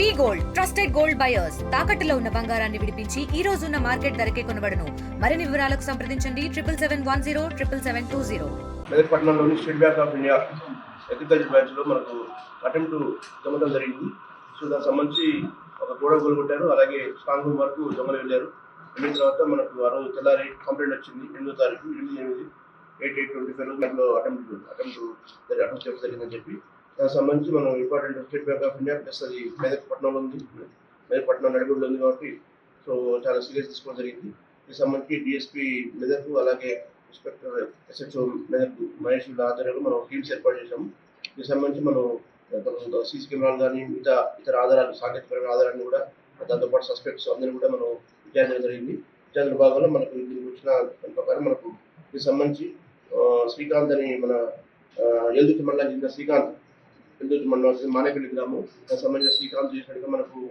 V gold trusted gold buyers. తాకట్టులో ఉన్న బంగారాన్ని విడిపించి ఈ రోజు ఉన్న మార్కెట్ ధరకే కొనబడను. మరిన్ని వివరాలకు సంప్రదించండి triple seven one zero triple seven two zero. మెదక్పట్నంలోని State Bank of India agriculture బ్రాంచ్లో మనకు అటెంప్ట్ దొంగతనం జరిగింది. సో దానికి సంబంధించి ఒక గోడ కొనుగొట్టారు అలాగే స్ట్రాంగ్ రూమ్ వరకు దొంగలు వెళ్ళారు. వెళ్ళిన తర్వాత మనకు ఆ రోజు తెల్లారి కంప్లైంట్ వచ్చింది. ఎనిమిదో తారీఖు ఎనిమిది ఎనిమిది ఎయిట్ ఎయిట్ ట్వంటీ ఫైవ్ రోజు దాంట్లో అటెంప్ట్ అటెంప్ట్ అటెంప్ట్ చేయడం జరిగిందని చెప్పి దానికి సంబంధించి మనం important State Bank of India plus అది మెదక్పట్నంలో ఉంది. మెదక్పట్నం నడిగుడిలో ఉంది కాబట్టి సో చాలా సీరియస్ తీసుకోవడం జరిగింది. దీనికి సంబంధించి డిఎస్పీ మెదక్ అలాగే ఇన్స్పెక్టర్ ఎస్హెచ్ఓ మెదక్ మహేష్ ఆధ్వర్యంలో మనం టీమ్స్ ఏర్పాటు చేశాము. దీనికి సంబంధించి మనం సీసీ కెమెరాలు కానీ మిగతా ఇతర ఆధారాలు సాంకేతికపరమైన ఆధారాన్ని కూడా దాంతోపాటు సస్పెక్ట్స్ అందరూ కూడా మనం విచారించడం జరిగింది. విచారణ భాగంలో మనకు దీనికి వచ్చిన ప్రకారం మనకు దీనికి సంబంధించి శ్రీకాంత్ అని మన ఎల్దుర్తి మండలానికి చెందిన శ్రీకాంత్ ఎల్దుర్తి మండలం మానేపల్లి గ్రామం? దానికి సంబంధించిన శ్రీకాంత్ చేసినట్టుగా మనకు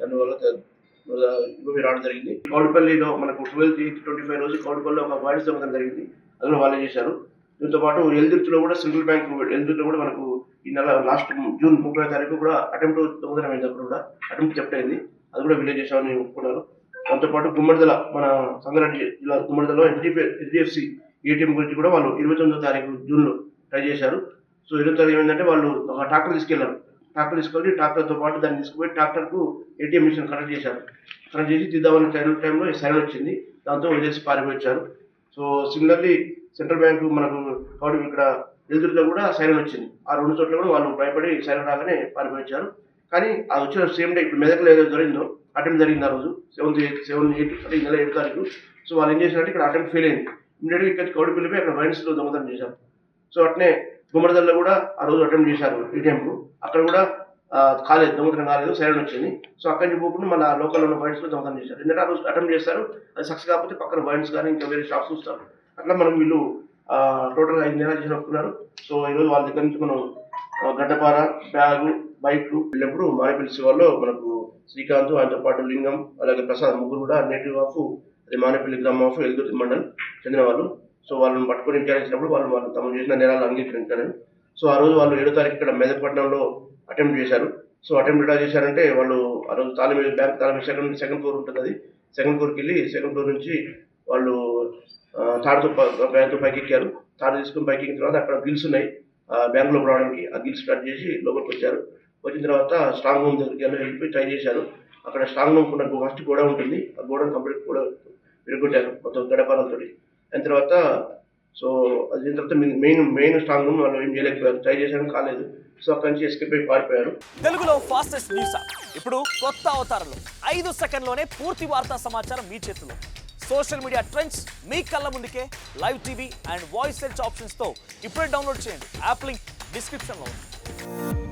దానివల్ల త- రావడం జరిగింది. కౌడపల్లిలో మనకు ట్వెల్త్ ఎయిత్ ట్వంటీ ఫైవ్ రోజు కౌడపల్లిలో ఒక వాయిస్ దొంగతనం జరిగింది. అందులో వాళ్ళే చేశారు. దీంతో పాటు ఎల్దుర్తిలో కూడా సెంట్రల్ బ్యాంక్ ఎల్దుర్తిలో కూడా మనకు ఈ నెల లాస్ట్ జూన్ ముప్పై తారీఖు కూడా అటెంప్ట్ దొంగతనం అయింది అప్పుడు కూడా. అటెంప్ట్ చెప్ట్ అయింది. అది కూడా విలేజ్ చేశామని ఒప్పుకున్నారు. దాంతోపాటు గుమ్మడిదల మన సంగారెడ్డి జిల్లా గుమ్మడిదలో హెచ్డిఎఫ్ హెచ్డిఎఫ్సి ఏటీఎం గురించి కూడా వాళ్ళు ఇరవై తొమ్మిదో తారీఖు జూన్లో ట్రై చేశారు. సో ఇరవై తారీఖు ఏంటంటే వాళ్ళు ఒక ట్రాక్టర్ తీసుకెళ్ళారు. ట్రాక్టర్ తీసుకెళ్ళి ట్రాక్టర్తో పాటు దాన్ని తీసుకుపోయి ట్రాక్టర్కు ఏటీఎం మిషన్ కనెక్ట్ చేశారు. కనెక్ట్ చేసి తీద్దామని టైం టైంలో సైన్ వచ్చింది. దాంతో వదిలేసి పారిపోయించారు సో సిమిలర్లీ సెంట్రల్ బ్యాంక్ మనకు కాబట్టి ఇక్కడ ఎదురులో కూడా సైరన్ వచ్చింది. ఆ రెండు చోట్ల కూడా వాళ్ళు భయపడి సైరన్ రాగానే పారిపోయించారు కానీ అది వచ్చిన సేమ్ డే ఇప్పుడు మెదక్లో ఏదో జరిగిందో అటెంప్ట్ జరిగింది ఆ రోజు. సెవెంత్ ఎయిట్ సెవెన్ ఎయిట్ అంటే ఈ నెల ఏడు తారీఖు. సో వాళ్ళు ఏం చేశారంటే ఇక్కడ అటెంప్ట్ ఫెయిల్ అయింది. ఇమీడియట్గా ఇక్కడ కౌడి అక్కడ వైన్స్లో దొంగతనం చేశారు. సో అట్నే గుమ్మడిదల్లో కూడా ఆ రోజు అటెంప్ట్ చేశారు ఏటీఎంకు అక్కడ కూడా కాలేదు దొంగతనం కాలేదు సైరన్ వచ్చింది. సో అక్కడి నుంచి పోకుండా మళ్ళీ లోకల్ ఉన్న వైన్స్లో దొంగతనం చేశారు. ఎందుకంటే ఆ రోజు అటెంప్ట్ చేస్తారు. అది సక్సెస్ కాకపోతే పక్కన పాయింట్స్ కానీ ఇంకా వేరే షాప్స్ చూస్తారు. అట్లా మనం వీళ్ళు టోటల్ ఐదు నెలలు చేసి ఒప్పుకున్నారు సో ఈరోజు వాళ్ళ దగ్గర నుంచి మనం గడ్డపార బ్యాగు బైక్ వెళ్ళినప్పుడు మానేపల్లి వాళ్ళు మనకు శ్రీకాంత్ ఆయనతో పాటు లింగం అలాగే ప్రసాద్ ముగ్గురు కూడా నేటివ్ ఆఫ్ అది మానేపల్లి గ్రామం ఆఫ్ ఎల్దుర్తి మండల్ చెందిన వాళ్ళు. సో వాళ్ళని పట్టుకొని విచారించినప్పుడు వాళ్ళు వాళ్ళు తమ చేసిన నేరాలు అంగీకరించారు సో ఆ రోజు వాళ్ళు ఏడో తారీఖు ఇక్కడ మెదక్పట్నంలో అటెంప్ట్ చేశారు. సో అటెంప్ట్ ఎలా చేశారంటే వాళ్ళు ఆ రోజు తాళం బ్యాంక్ తాళం సెకండ్ సెకండ్ ఫ్లోర్ ఉంటుంది అది. సెకండ్ ఫ్లోర్కి వెళ్ళి సెకండ్ ఫ్లోర్ నుంచి వాళ్ళు తాడుతో బ్యాంక్తో పైకి ఎక్కారు తాడు తీసుకొని పైకి ఎక్కిన తర్వాత అక్కడ గిల్స్ ఉన్నాయి. ఆ బ్యాంక్లో రావడానికి ఆ గిల్స్ కట్ చేసి లోపలికి వచ్చారు. వచ్చిన తర్వాత స్ట్రాంగ్ రూమ్ దగ్గరికి వెళ్ళి వెళ్ళిపోయి ట్రై చేశారు. అక్కడ స్ట్రాంగ్ రూమ్ ఉన్న ఫస్ట్ గోడ ఉంటుంది. ఆ గోడ కంప్లీట్ కూడా విరగొట్టారు మొత్తం గడపాలతో దాని తర్వాత సో అది తర్వాత మెయిన్ మెయిన్ స్ట్రాంగ్ రూమ్ వాళ్ళు ఏం చేయలేకపోయారు ట్రై చేశాను కాలేదు. సో అక్కడి నుంచి ఎస్కేప్ అయి పారిపోయారు. తెలుగులో ఫాస్టెస్ట్ న్యూస్ ఇప్పుడు కొత్త అవతారంలో. ఐదు సెకండ్లోనే పూర్తి వార్తా సమాచారం మీ చేతిలో. సోషల్ మీడియా ట్రెండ్స్ మీ కళ్ళ ముందుకే. Live TV and voice search ఆప్షన్స్తో ఇప్పుడే డౌన్లోడ్ చేయండి. యాప్ లింక్ డిస్క్రిప్షన్లో ఉంది.